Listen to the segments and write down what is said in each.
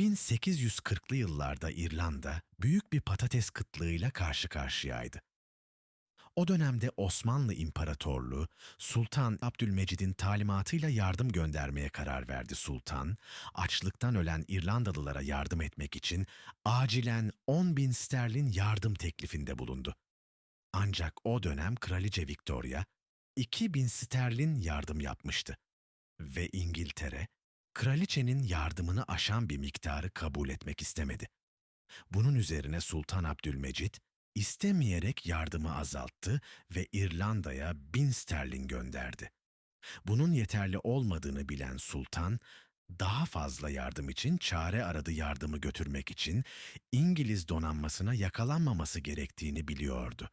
1840'lı yıllarda İrlanda büyük bir patates kıtlığıyla karşı karşıyaydı. O dönemde Osmanlı İmparatorluğu Sultan Abdülmecid'in talimatıyla yardım göndermeye karar verdi sultan. Açlıktan ölen İrlandalılara yardım etmek için acilen 10 bin sterlin yardım teklifinde bulundu. Ancak o dönem Kraliçe Victoria 2 bin sterlin yardım yapmıştı. Ve İngiltere, kraliçenin yardımını aşan bir miktarı kabul etmek istemedi. Bunun üzerine Sultan Abdülmecit istemeyerek yardımı azalttı ve İrlanda'ya bin sterlin gönderdi. Bunun yeterli olmadığını bilen sultan, daha fazla yardım için çare aradı yardımı götürmek için İngiliz donanmasına yakalanmaması gerektiğini biliyordu.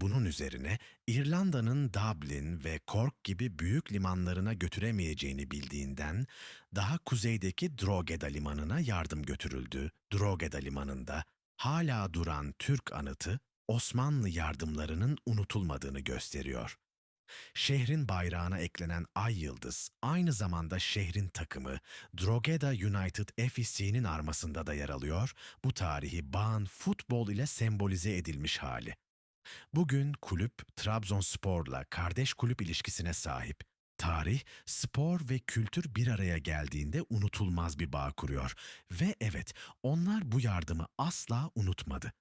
Bunun üzerine İrlanda'nın Dublin ve Cork gibi büyük limanlarına götüremeyeceğini bildiğinden daha kuzeydeki Drogheda limanına yardım götürüldü. Drogheda limanında hala duran Türk anıtı Osmanlı yardımlarının unutulmadığını gösteriyor. Şehrin bayrağına eklenen ay yıldız aynı zamanda şehrin takımı Drogheda United FC'nin armasında da yer alıyor. Bu tarihi bağın futbol ile sembolize edilmiş hali. Bugün kulüp Trabzonspor'la kardeş kulüp ilişkisine sahip. Tarih, spor ve kültür bir araya geldiğinde unutulmaz bir bağ kuruyor. Ve evet, onlar bu yardımı asla unutmadı.